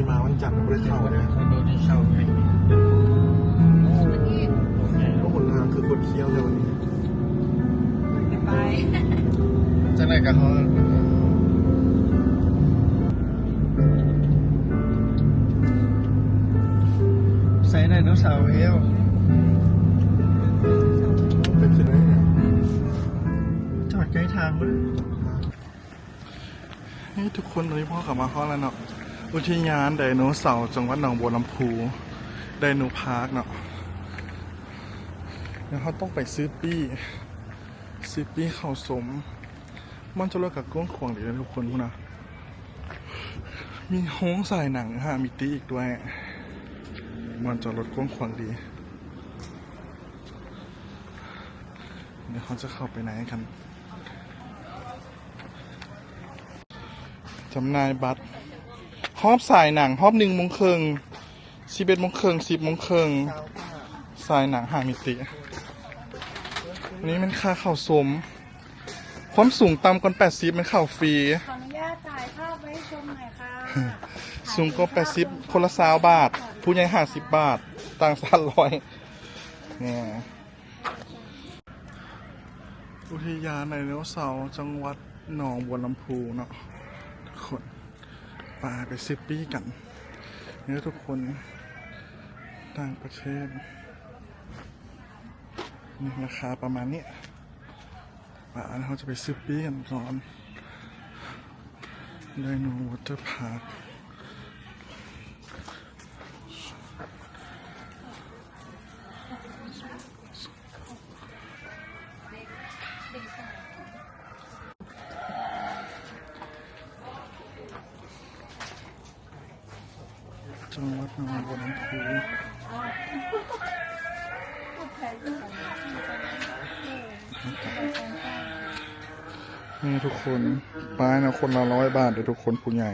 ที่มาวันจันทร์ไม่ได้เข้าเนี่ยคอนโดที่เช่าไงก็หนทางคือคนเคี้ยวเลยวันนี้ไปจากไหนกันเขาใส่ไดโนเสาร์เฮลเป็นที่ไหนเนี่ยจอดใกล้ทางมั้ยนี่ทุกคนวันนี้พ่อกลับมาเข้อแล้วเนาะ อุทยานไดโนเสาร์จังหวัดหนองบัวลำพูไดโนพาร์คเนาะแล้วเขาต้องไปซื้อปี้ ซื้อปี้ข้าวสม มันจะเลิกกับก้วงขวางดีนะทุกคนพวกนะ มีโฮงใส่หนังฮะมีตีอีกด้วย มันจะลดกว้างขวางดี เดี๋ยวเขาจะเข้าไปไหนกันจำนายบัตร ฮอบสายหนังฮอบหนึ่งโมงครึ่งสิบเอ็ดโมงครึ่งสิบโมงครึ่งสายหนังหามิติ อันนี้มันค่าเข้าสม ความสูงต่ำกว่าแปดสิบมันเข้าฟรี ขออนุญาตถ่ายภาพไว้ชมหน่อยค่ะสูงก็แปดสิบคนละสาวบาท ผู้ใหญ่ห้าสิบบาท ต่างสามร้อยเนี่ยอุทยานไดโนเสาร์จังหวัดหนองบัวลำพูเนาะทุกคน ปลาไปซิปปี้กันเนี่ยทุกคนต่างประเทศนี่ราคาประมาณนี้ปลาเราจะไปซิปปี้กันก่อนไดโนวอเตอร์พาร์ค บ้าทเดี๋ยวทุกคนผู้ใหญ่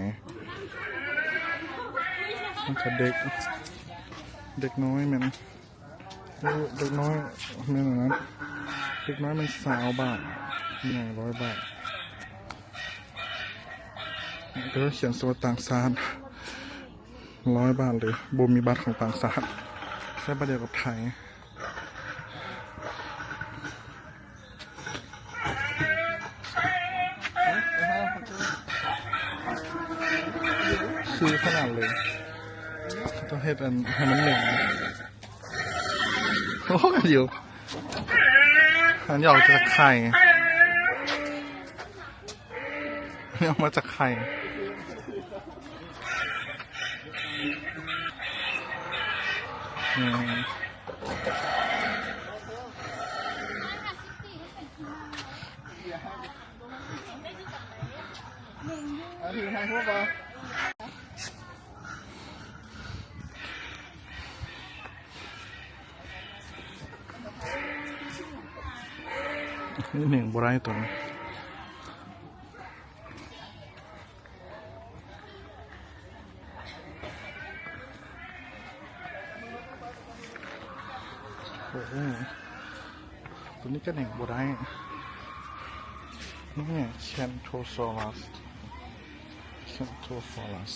มันจะเด็ก เด็กน้อยมันเด็กน้อยแมันอนั้นเด็กน้อยมันสาวบาทผู้ใหญ่ร้อยบาทเดี๋ยวเขียนสวดต่างชาติร้อยบาทเลยบูมีบัตรของต่างชาติแค่ประเดียวกับไทย ขนาดเลยต้องเฮ็ดอันให้มันเหนึ่งโอ้กันอยู่อันยออกจากไข่นี่ออกมาจากไข่อืม นี่หนึ่งบไรตัวนี้โอ้โหตัวนี้ก็หนึ่งบไรนี่ไงเชนโทซลัสเชนโทซลัส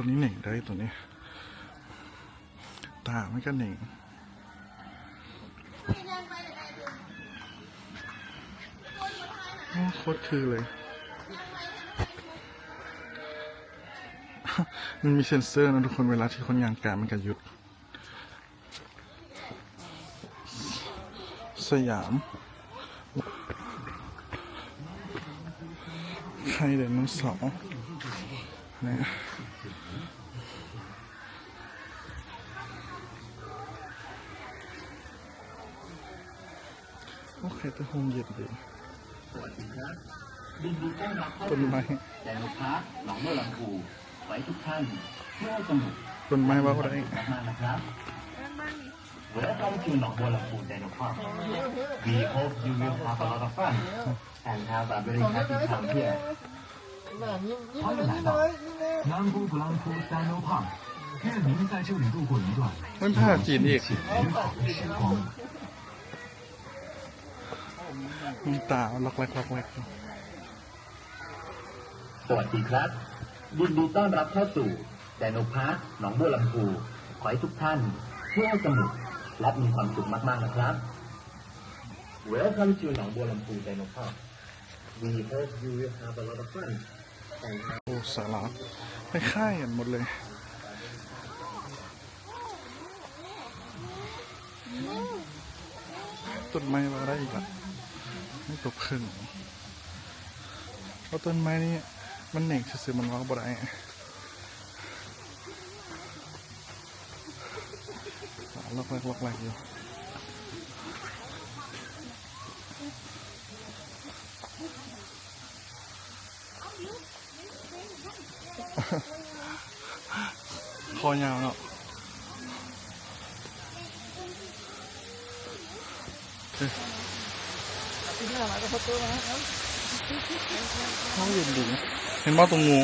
ตัวนี้หนึ่งได้ตัวนี้ ตาไม่ก็หนึ่งโคตรคือเลย มันมีเซ็นเซอร์นะทุกคนเวลาที่คนยางการมันก็หยุด สยาม ใครเดินน้องสองเนี่ย โอเคแต่โฮมเย็นดีต้นไม้ แต่ลูกค้าหนองบัวลำพูไว้ทุกท่านเที่ยวสนุก ต้นไม้ว่าอะไร มากนะครับ Welcome to หนองบัวลำพู Dino Park. We hope you will have a lot of fun and have a very happy time here. 欢迎来到南部布朗普 Dino Park，愿您在这里度过一段 มันผ้าจีนอีก 美好的时光。 มันตาล็อกแรกล็อกแรกสวัสดีครับยินดีต้อนรับเข้าสู่ไดโนพาร์คหนองบัวลำพูขอให้ทุกท่านเที่ยวสนุกและมีความสุขมากๆนะครับ Welcome to หนองบัวลำพู Dino Park We hope you will have a lot of fun โอ้สาระไม่ค่ายกันหมดเลยต้นไม้ว่าอะไรอีกอะ ไม่ตกครึ่งเพราะต้นไม้นี่มันเหน่งซื่อมันว่าบ่ได้ล็อกแรกล็อกแรกอยู่คอยาวเนาะเอ้ เขาเย็นดีนะเห็นว่าตรงงู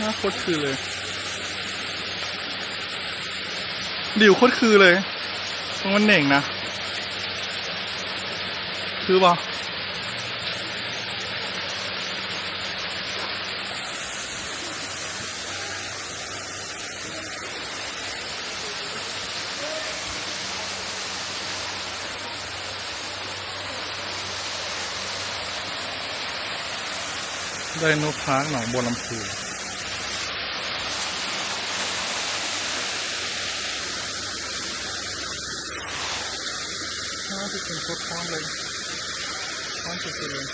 น้าโคตรคือเลย ดิวโคตรคือเลยตรงมันเหน่งนะ คือปะไดโนพาร์คหนองบัวลำพู น่าจะเป็นโคตรท้องเลยท้องสุดๆเลย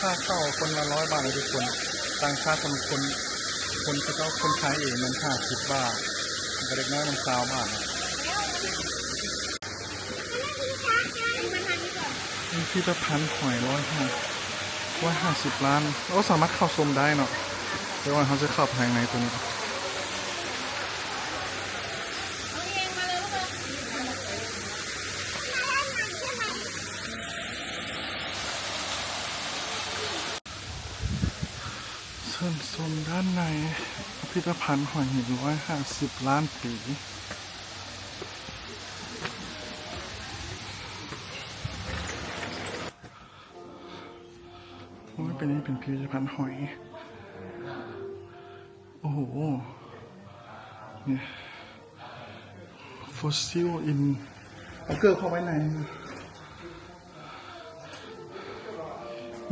ค่าเข้าคนละร้อยบาทเลยทุกคนต่างชาติคนคนคนเขาเจ้าคนไทยเองมันห้าสิบบาทเด็กน้อยมันสาวบาทอะมีพิพิธภัณฑ์หอยร้อยห้าร้อยห้าสิบล้านเราสามารถเข้าชมได้เนาะเดี๋ยววันเขาจะเข้าภายในตัวนี้ เชิญชมด้านใน พิธภัณฑ์หอยหินร้อยห้าสิบล้านปีโอ้ยเป็นนี่เป็นพิพิธภัณฑ์หอย โอ้โห เนี่ยฟอสซิลอินเอาเกิดเข้าไว้ใน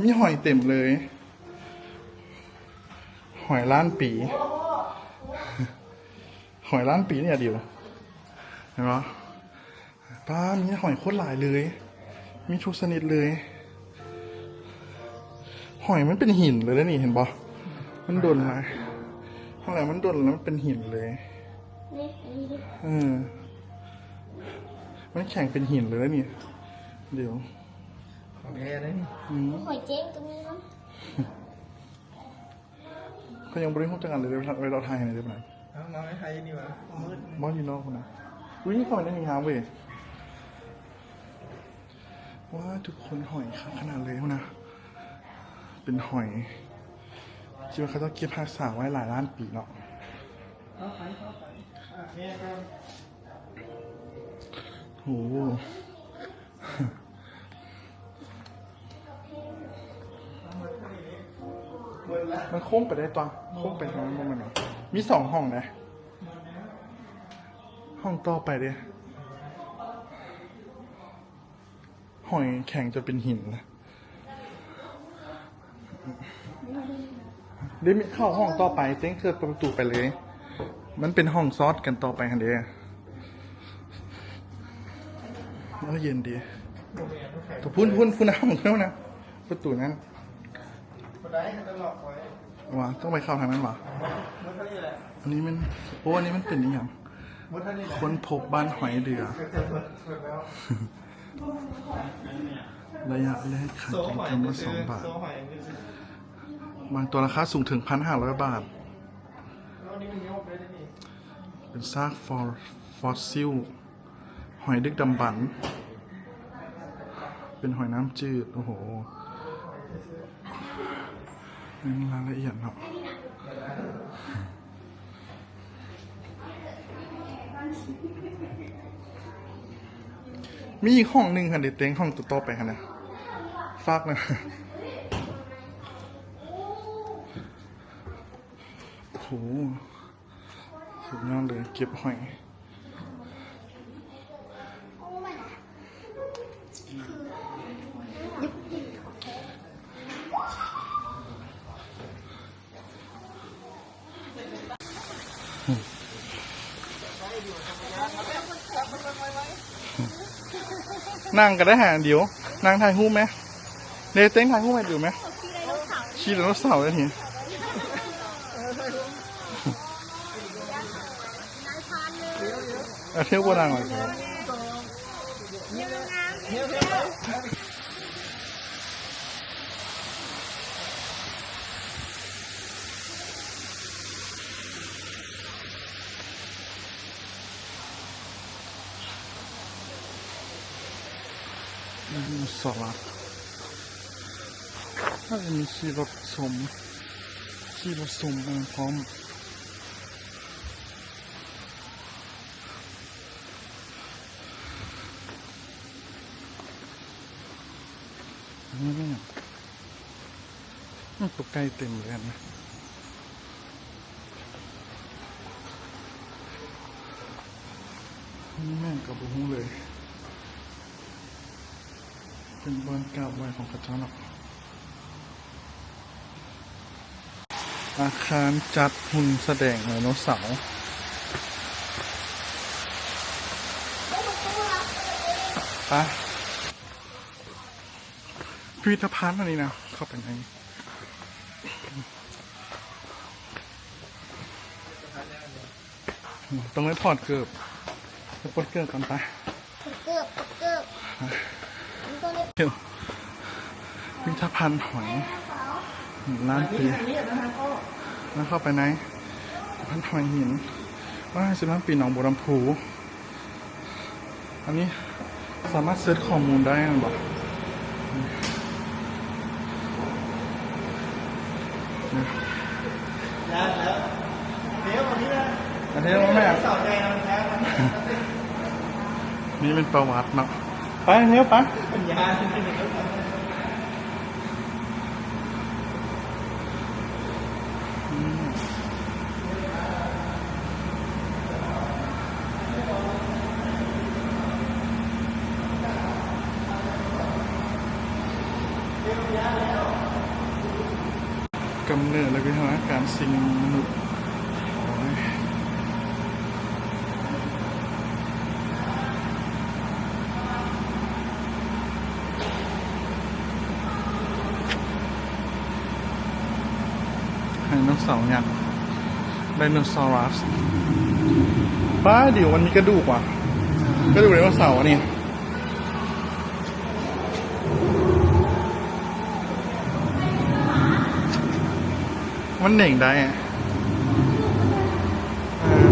มีหอยเต็มเลย หอยล้านปี หอยล้านปีเนี่ยเดียวเห็นปะป้ามีหอยโคตรหลายเลย มีทุกชนิดเลย หอยมันเป็นหินเลยนะนี่เห็นปะมันโดนอะไรเท่าไหร่มันโดนแล้วมันเป็นหินเลยเออมันแข็งเป็นหินเลยนะนี่เดี๋ยวของแท้ได้นี่หอยเจ๊งตรงนี้เนาะเขายังบริโภคจังกันเลยเวลาเวลาไทยเนี่ยเดี๋ยวไหน เอามาไม่ไทยนี่วะมืดบอสอยู่นอกคนนะอุ้ยนี่เข้าได้ยังไงเว้ว้าทุกคนหอยค่ะขนาดเลยนะ เป็นหอยคิดว่าเขาต้องเก็บรักษาไว้หลายล้านปีเนาะเข้าไปเข้าไปอะเนี่ยครับโอ้โหมันโค้งไปได้ตัวโค้งไปทางนั้นมันเนาะ มีสองห้องนะ ห้องต่อไปเด้หอยแข็งจนเป็นหินนะเดี๋ยวมีเข้าห้องต่อไปเต้งเกิดประตูไปเลย มันเป็นห้องซอสกันต่อไปฮันเดียแล้วเย็นดีแต่พุ่นพุ่นพุ่นนะห้องแล้วนะประตูนั้นได้ก็ต้องหลอกไว้ วะต้องไปเข้าทางนั้นวะมุดเท่านี้แหละอันนี้มันโอ้อันนี้มันเป็นอหย่างมุดเท่านี้แหละค้นพบบ้านหอยเดือก็จะเปิดเปิดแล้วระยะแรกขายโซ่กิหอยโลมือละสซื้อองบาทโซ่หอยมือซื้อบางตัวราคาสูงถึงพันห้าร้อยบาทแล้วนี่มันโยกไปได้นี่เป็นซากฟอร์ฟอสซิล หอยดึกดำบรรพ์เป็นหอยน้ำจืด โอ้โห นี่รายละเอียดเนาะมีอีกห้องหนึ่งค่ะเดี๋ยวเต็งห้องตัวโตไปค่ะนะฟากนะโหสุดยอดเลยเก็บหอย นั่งก็ได้หาเดี๋ยวนั่งถ่ายรูปไหมเนเต้งถ่ายรูปไหมอยู่ไหมขี่ไดโนเสาร์เลยทีเอาเที่ยวโบราณหน่อยสิมีสลัดถ้าจะ มีขี่รถสมขี่รถสมมาพร้อมนี่มันตัวไก่เต็มเลยนะนี่แม่งกับบุ้งเลย เป็นบอนกาบไหวของกระเจ้าหรอก อาคารจัดหุ่นแสดงไดโนเสาร์ไปพิพิธภัณฑ์อันนี้นะ เข้าไปในต้องไม่พอดเกือบไปปลดเกือบกันไปเกือบเกือบเดี๋ยวพิพิธภัณฑ์หอยล้านเปีย แล้วเข้าไปไหนพิพิธภัณฑ์หอยหินว่าสิบล้านปีหนองบัวลำพูอันนี้สามารถเซิร์ชข้อมูลได้หรือเปล่าแล้วแล้วเดี๋ยววันนี้นะอันนี้ว่าแม่เสาใจนะมันแท้มันนี่เป็นประวัติเนาะไปเนี้ยไปปัญญาจริงๆแล้ว กำเนิดและวิวัฒนาการสิ่งมนุษย์ไดโนเสาร์ยักษ์ไดโนเสารัสป้าเดี๋ยวมันมีกระดูกว่ะกระดูกไดโนเสาร์อะนี่ มันเหน่งได้อะเออ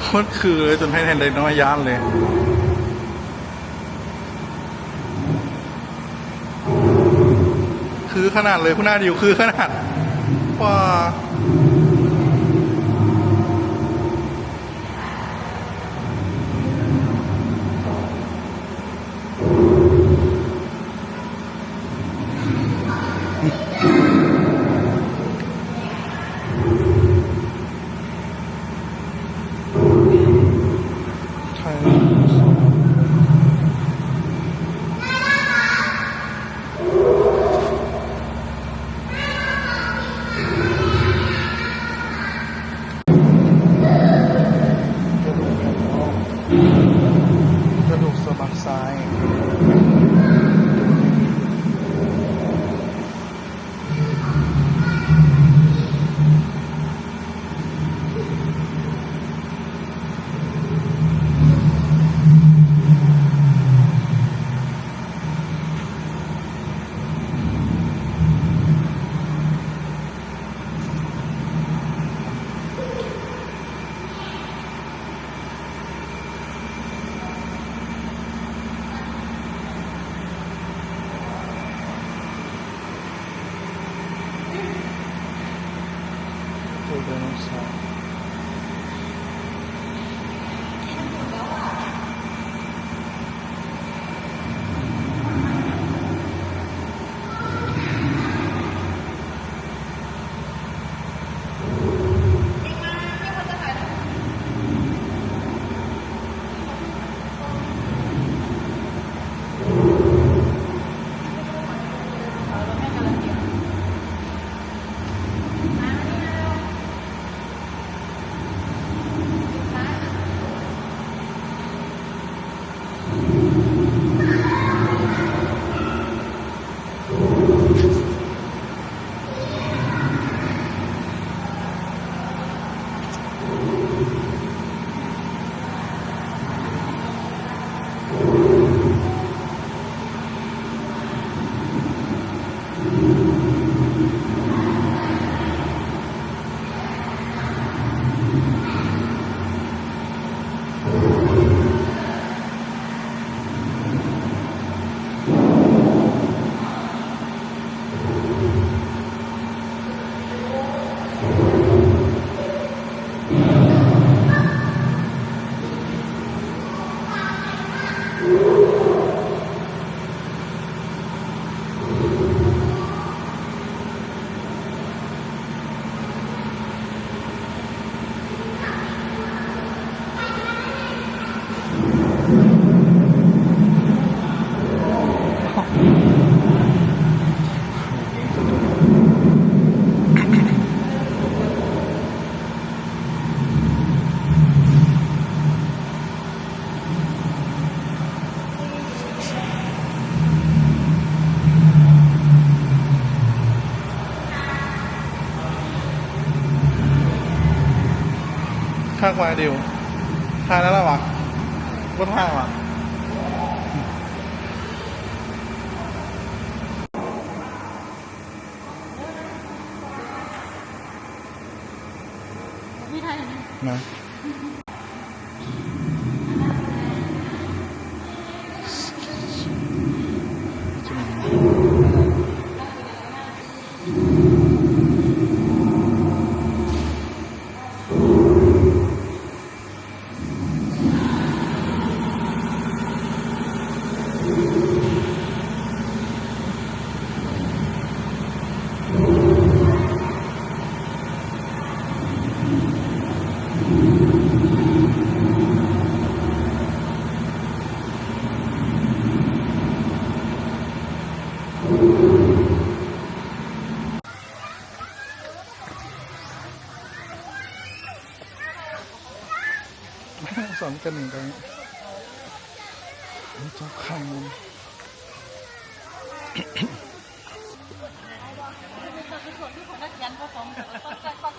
โคตรคือเลยจนให้แทนไดโนยานเลย คือ ขนาดเลยคุณน่าดิวคือขนาดว่า 不要弄 วายเดียวทายแล้วล่ะวะก็ทายวะ พี่ไทย นะ สอนกันหนึ่งไปเจ้าไข่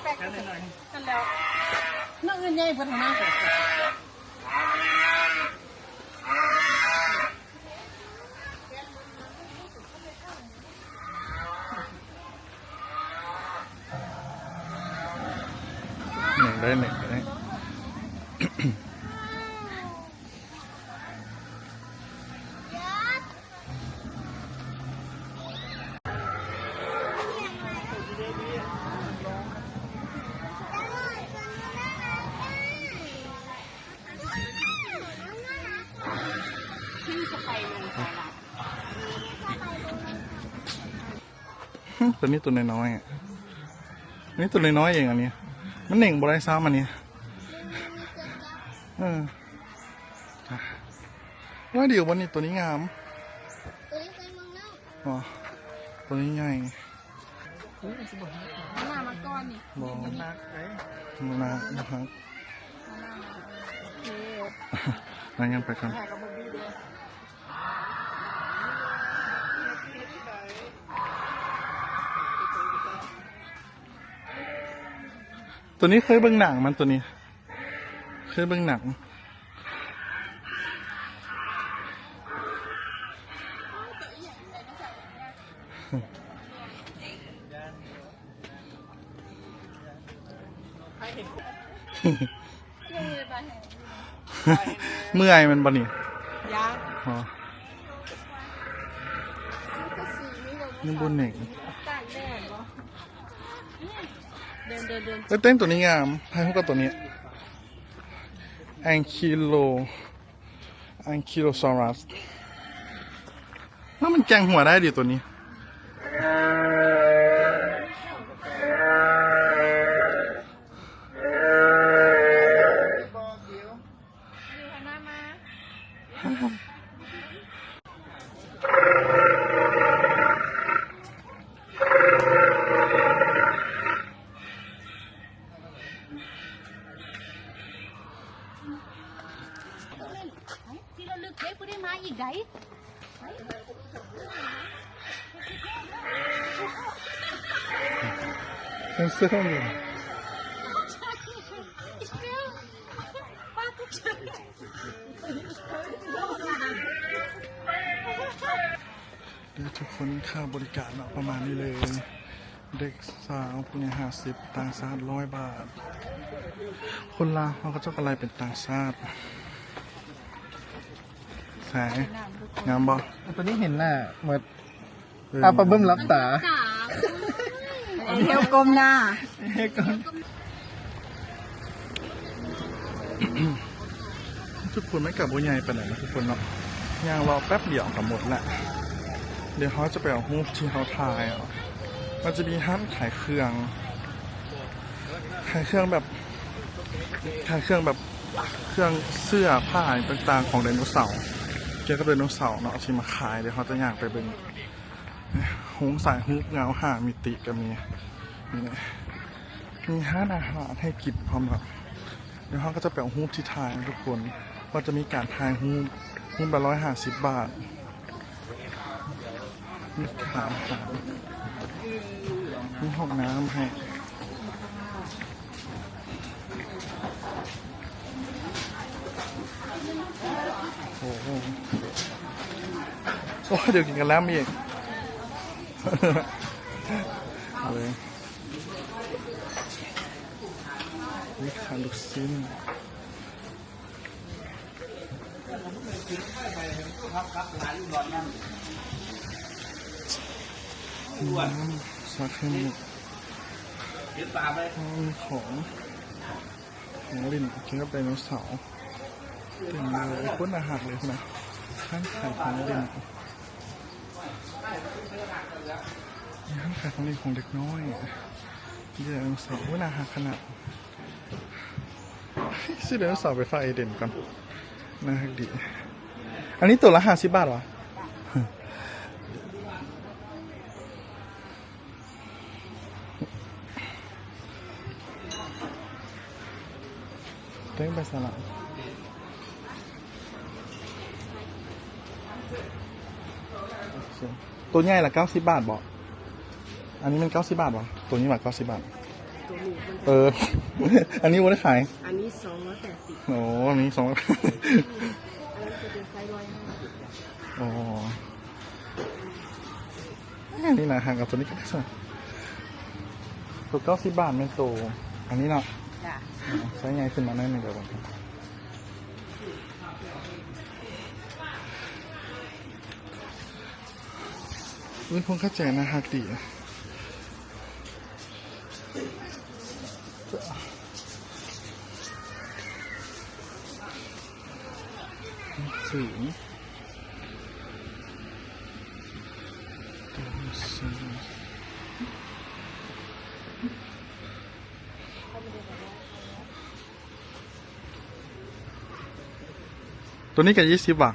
แค่หน่อย นั่งเงินใหญ่พัฒนา หนึ่งได้หนึ่งได้ ที่สไปลงไปละ ตัว นี้ตัวน้อยๆอะอันนี้ตัวน้อยๆเองอันนี้มันหนึ่งบริซ้ำอันนี้เอออะว่าเดี๋ยววันนี้ตัวนี้งามตัวนี้เป็นมึงเนาะอ๋อตัวนี้ใหญ่หน้ามาก้อนนี่บอกนักไหนมานะครับเฮ้ยนั่งกันไปกัน ตัวนี้เคยเบิ่งหนังมันตัวนี้ เคยเบิ่งหนังเมื่อยมันบ่นี่ยาอ๋อก็สีนี่เลยนี่บนหนึ่ง ตากแดดบ่ เดินเดินเดินเอ้ยเต้นตัวนี้งามให้พวกกับตัวนี้แองคิโลแองคิโลซอรัสแล้วมันแกงหัวได้ดิตัวนี้ บอกเดี๋ยว อยู่ข้างหน้ามาที่เราลึกเล็กผู้ได้มาอีกได เซ็นเซอร์อยู่เดี๋ยวทุกคนค่าบริการเนาะประมาณนี้เลย เด็กสาวผู้นี้ห้าสิบต่างชาติร้อยบาท คนลาวเขาก็จะอะไรเป็นต่างชาติแสงงามบ่ตัวนี้เห็นหน้าเหมือนเอาปลาบึ้มรับตา เที่ยวกลมหน้าเฮ้ยก่อนทุกคนไม่กลับบุญใหญ่ไปไหนนะทุกคนเนาะย่างรอแป๊บเดียวกับหมดแหละ เดี๋ยวเขาจะไปเอารูปที่เขาถ่ายอะมันจะมีห้านขายเครื่อง ขายเครื่องแบบ ขายเครื่องแบบเครื่องเสื้อผ้าต่างๆ ของไดโนเสาร์ เกี่ยวกับไดโนเสาร์เนาะเอาที่มาขายเดี๋ยวเขาจะย่างไปเบิ่งห งสายฮุกเงาหามิติก็มีนี่นะมีห้านอาหารให้กินพร้อมแบบเดี๋ยวเขาก็จะแปลรูปที่ถ่ายทุกคนว่าจะมีการถ่ายรูปรูปละร้อยห้าสิบบาทมีขาอาหารมีห้องน้ำให้โอ้โหโอ้เดี๋ยวกินกันแล้วมีอีก เอาเลยนี่ค่ะลูกชิ้นอืมซาเคมิอ๋อมีของของเลินกินกับไดโนเสาร์เต็มเลยโคตรอาหารเลยนะข้างไขายของเล่น มีข้างขายของเล่นของเด็กน้อยเดี๋ยวเสาร์ว่าอาหารขนาดซื้อไดโนเสาร์ไปฝากไอเด่นก่อนน่ารักดี อันนี้ตัวละห้าสิบบาทวะเต้งไปสลับ ตัวใหญ่ละเก้าสิบบาทบอกอันนี้มันเก้าสิบบาทวะตัวนี้มาเก้าสิบบาท ตัวนี้มันเออ อันนี้วันได้ขาย อันนี้สองร้อยแปดสิบโอ้อันนี้สองอันนั้นจะเป็นไซส์ร้อยห้าสิบอ๋ออันนี้นะห่างกับตัวนี้ก็ได้สิตัวเก้าสิบบาทไม่โตอันนี้เนาะจ้ะอ๋อใช้ไงขึ้นมาได้หนึ่งเดียวกัน อุ้ยพงเข้าแจนะฮักดีสูงตัวนี้กับยี่สิบว่ะ